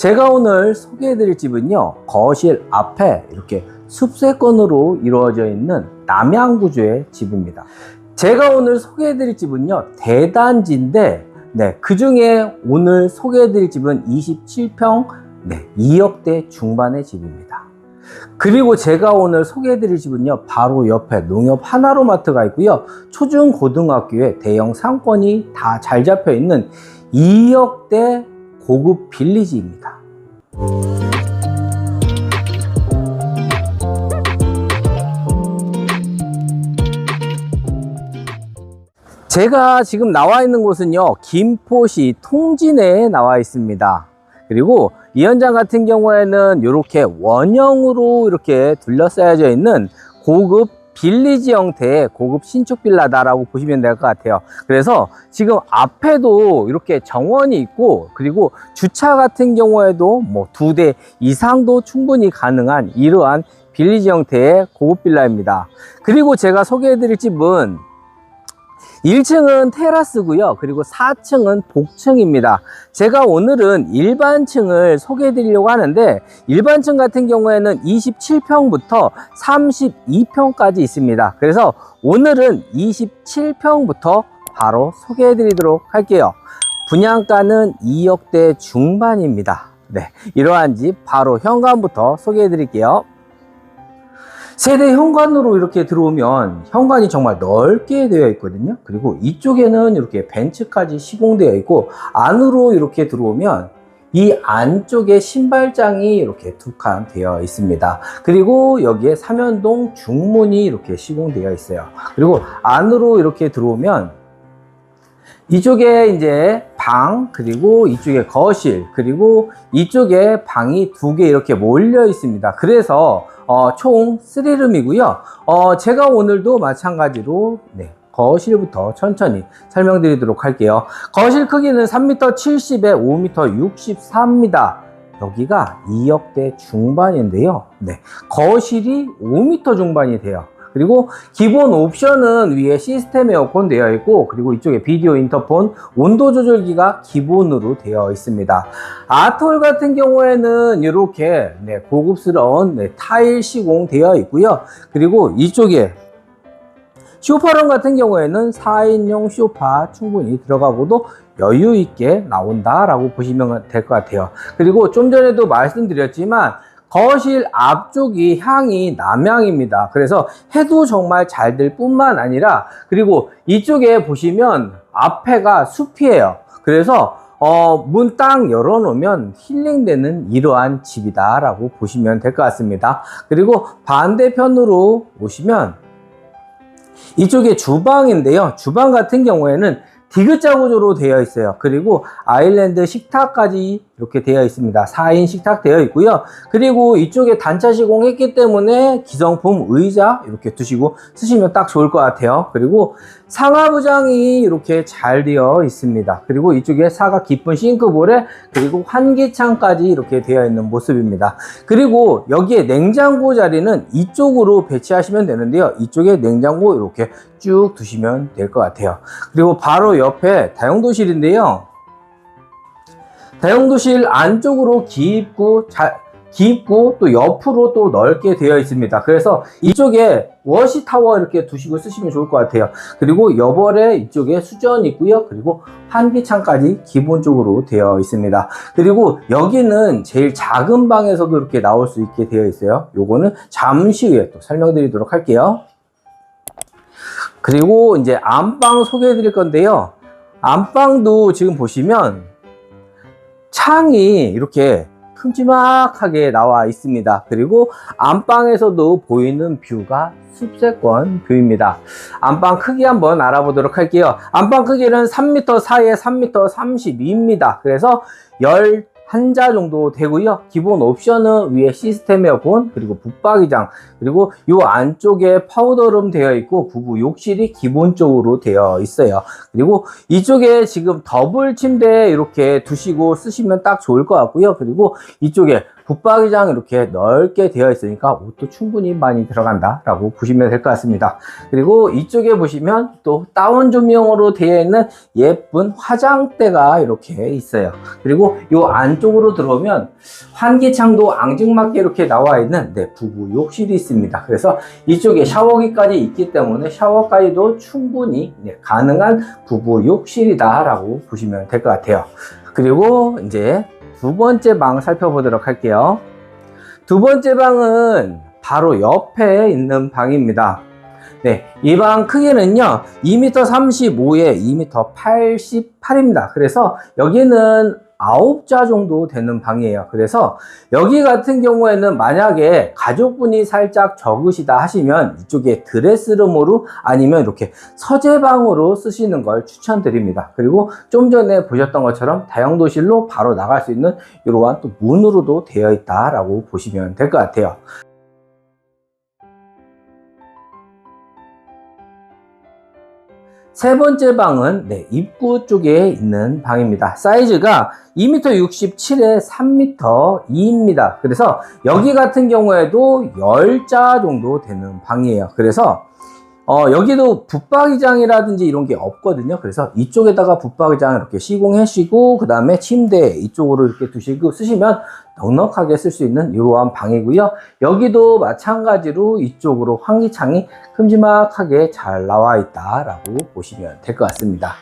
제가 오늘 소개해드릴 집은요, 거실 앞에 이렇게 숲세권으로 이루어져 있는 남양구조의 집입니다. 제가 오늘 소개해드릴 집은요, 대단지인데, 네, 그 중에 오늘 소개해드릴 집은 27평, 네, 2억대 중반의 집입니다. 그리고 제가 오늘 소개해드릴 집은요, 바로 옆에 농협 하나로마트가 있고요, 초중 고등학교에 대형 상권이 다 잘 잡혀 있는 2억대 고급 빌리지입니다. 제가 지금 나와 있는 곳은요, 김포시 통진에 나와 있습니다. 그리고 이 현장 같은 경우에는 이렇게 원형으로 이렇게 둘러싸여져 있는 고급 빌리지 형태의 고급 신축 빌라다라고 보시면 될 것 같아요. 그래서 지금 앞에도 이렇게 정원이 있고 그리고 주차 같은 경우에도 뭐 두 대 이상도 충분히 가능한 이러한 빌리지 형태의 고급 빌라입니다. 그리고 제가 소개해 드릴 집은 1층은 테라스고요. 그리고 4층은 복층입니다. 제가 오늘은 일반층을 소개해 드리려고 하는데 일반층 같은 경우에는 27평부터 32평까지 있습니다. 그래서 오늘은 27평부터 바로 소개해 드리도록 할게요. 분양가는 2억대 중반입니다. 네, 이러한 집 바로 현관부터 소개해 드릴게요. 세대 현관으로 이렇게 들어오면 현관이 정말 넓게 되어 있거든요. 그리고 이쪽에는 이렇게 벤츠까지 시공되어 있고 안으로 이렇게 들어오면 이 안쪽에 신발장이 이렇게 두 칸 되어 있습니다. 그리고 여기에 삼연동 중문이 이렇게 시공되어 있어요. 그리고 안으로 이렇게 들어오면 이쪽에 이제 방, 그리고 이쪽에 거실, 그리고 이쪽에 방이 두 개 이렇게 몰려 있습니다. 그래서 어, 총 3룸이고요. 어, 제가 오늘도 마찬가지로 네, 거실부터 천천히 설명드리도록 할게요. 거실 크기는 3m 70에 5m 64입니다. 여기가 2억대 중반인데요. 네, 거실이 5m 중반이 돼요. 그리고 기본 옵션은 위에 시스템 에어컨 되어 있고 그리고 이쪽에 비디오 인터폰 온도 조절기가 기본으로 되어 있습니다. 아톨 같은 경우에는 이렇게 네, 고급스러운 네, 타일 시공 되어 있고요. 그리고 이쪽에 쇼파룸 같은 경우에는 4인용 쇼파 충분히 들어가고도 여유 있게 나온다라고 보시면 될 것 같아요. 그리고 좀 전에도 말씀드렸지만 거실 앞쪽이 향이 남향입니다. 그래서 해도 정말 잘 될 뿐만 아니라 그리고 이쪽에 보시면 앞에가 숲이에요. 그래서 어, 문 딱 열어놓으면 힐링되는 이러한 집이다라고 보시면 될 것 같습니다. 그리고 반대편으로 오시면 이쪽에 주방인데요. 주방 같은 경우에는 디귿자 구조로 되어 있어요. 그리고 아일랜드 식탁까지 이렇게 되어 있습니다. 4인 식탁 되어 있고요. 그리고 이쪽에 단차 시공했기 때문에 기성품 의자 이렇게 두시고 쓰시면 딱 좋을 것 같아요. 그리고 상하부장이 이렇게 잘 되어 있습니다. 그리고 이쪽에 사각 깊은 싱크볼에 그리고 환기창까지 이렇게 되어 있는 모습입니다. 그리고 여기에 냉장고 자리는 이쪽으로 배치하시면 되는데요. 이쪽에 냉장고 이렇게 쭉 두시면 될 것 같아요. 그리고 바로 옆에 다용도실인데요. 다용도실 안쪽으로 깊고 잘 깊고 또 옆으로 또 넓게 되어 있습니다. 그래서 이쪽에 워시 타워 이렇게 두시고 쓰시면 좋을 것 같아요. 그리고 여벌에 이쪽에 수전 있고요. 그리고 환기창까지 기본적으로 되어 있습니다. 그리고 여기는 제일 작은 방에서도 이렇게 나올 수 있게 되어 있어요. 요거는 잠시 후에 또 설명드리도록 할게요. 그리고 이제 안방 소개해 드릴 건데요. 안방도 지금 보시면 창이 이렇게 큼지막하게 나와 있습니다. 그리고 안방에서도 보이는 뷰가 숲세권 뷰입니다. 안방 크기 한번 알아보도록 할게요. 안방 크기는 3m 사이에 3m 32입니다. 그래서 11자 정도 되고요. 기본 옵션은 위에 시스템 에어컨, 그리고 붙박이장, 그리고 이 안쪽에 파우더룸 되어 있고 부부 욕실이 기본적으로 되어 있어요. 그리고 이쪽에 지금 더블 침대 이렇게 두시고 쓰시면 딱 좋을 것 같고요. 그리고 이쪽에 붙박이장 이렇게 넓게 되어 있으니까 옷도 충분히 많이 들어간다 라고 보시면 될 것 같습니다. 그리고 이쪽에 보시면 또 다운 조명으로 되어 있는 예쁜 화장대가 이렇게 있어요. 그리고 이 안쪽으로 들어오면 환기창도 앙증맞게 이렇게 나와 있는 네, 부부 욕실이 있습니다. 그래서 이쪽에 샤워기까지 있기 때문에 샤워까지도 충분히 네, 가능한 부부 욕실이다 라고 보시면 될 것 같아요. 그리고 이제 두 번째 방 살펴보도록 할게요. 두 번째 방은 바로 옆에 있는 방입니다. 네, 이 방 크기는요, 2m 35에 2m 88입니다. 그래서 여기는 9자 정도 되는 방이에요. 그래서 여기 같은 경우에는 만약에 가족분이 살짝 적으시다 하시면 이쪽에 드레스룸으로 아니면 이렇게 서재방으로 쓰시는 걸 추천드립니다. 그리고 좀 전에 보셨던 것처럼 다용도실로 바로 나갈 수 있는 이러한 또 문으로도 되어 있다라고 보시면 될 것 같아요. 세 번째 방은 네, 입구 쪽에 있는 방입니다. 사이즈가 2m 67에 3m 2입니다. 그래서 여기 같은 경우에도 10자 정도 되는 방이에요. 그래서 어, 여기도 붙박이장이라든지 이런 게 없거든요. 그래서 이쪽에다가 붙박이장 이렇게 시공하시고, 그 다음에 침대 이쪽으로 이렇게 두시고 쓰시면 넉넉하게 쓸 수 있는 이러한 방이고요. 여기도 마찬가지로 이쪽으로 환기창이 큼지막하게 잘 나와 있다라고 보시면 될 것 같습니다.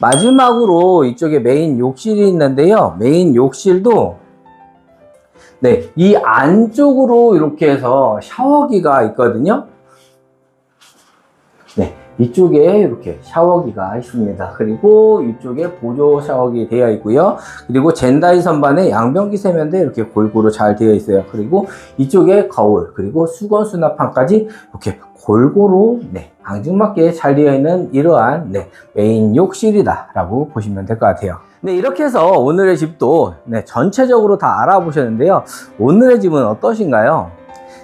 마지막으로 이쪽에 메인 욕실이 있는데요. 메인 욕실도 네, 이 안쪽으로 이렇게 해서 샤워기가 있거든요. 네, 이쪽에 이렇게 샤워기가 있습니다. 그리고 이쪽에 보조 샤워기 되어 있고요. 그리고 젠다이 선반에 양변기 세면대 이렇게 골고루 잘 되어 있어요. 그리고 이쪽에 거울, 그리고 수건 수납판까지 이렇게 골고루 네, 앙증맞게 잘 되어 있는 이러한 네, 메인 욕실이다라고 보시면 될 것 같아요. 네, 이렇게 해서 오늘의 집도 네, 전체적으로 다 알아보셨는데요. 오늘의 집은 어떠신가요?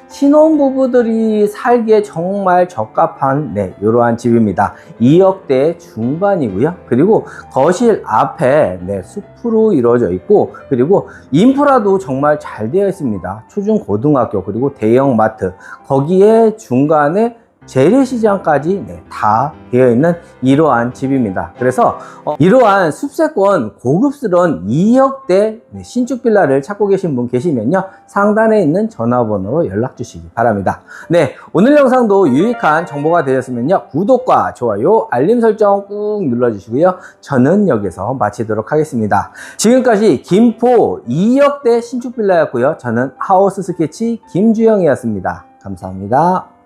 신혼부부들이 살기에 정말 적합한 네, 이러한 집입니다. 2억대 중반이고요. 그리고 거실 앞에 네, 숲으로 이루어져 있고 그리고 인프라도 정말 잘 되어 있습니다. 초중 고등학교 그리고 대형 마트 거기에 중간에 재래시장까지 네, 다 되어 있는 이러한 집입니다. 그래서 어, 이러한 숲세권 고급스러운 2억대 네, 신축 빌라를 찾고 계신 분 계시면요 상단에 있는 전화번호로 연락 주시기 바랍니다. 네 오늘 영상도 유익한 정보가 되셨으면요 구독과 좋아요 알림 설정 꾹 눌러주시고요 저는 여기서 마치도록 하겠습니다. 지금까지 김포 2억대 신축 빌라였고요 저는 하우스 스케치 김주영이었습니다. 감사합니다.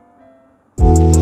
Thank you.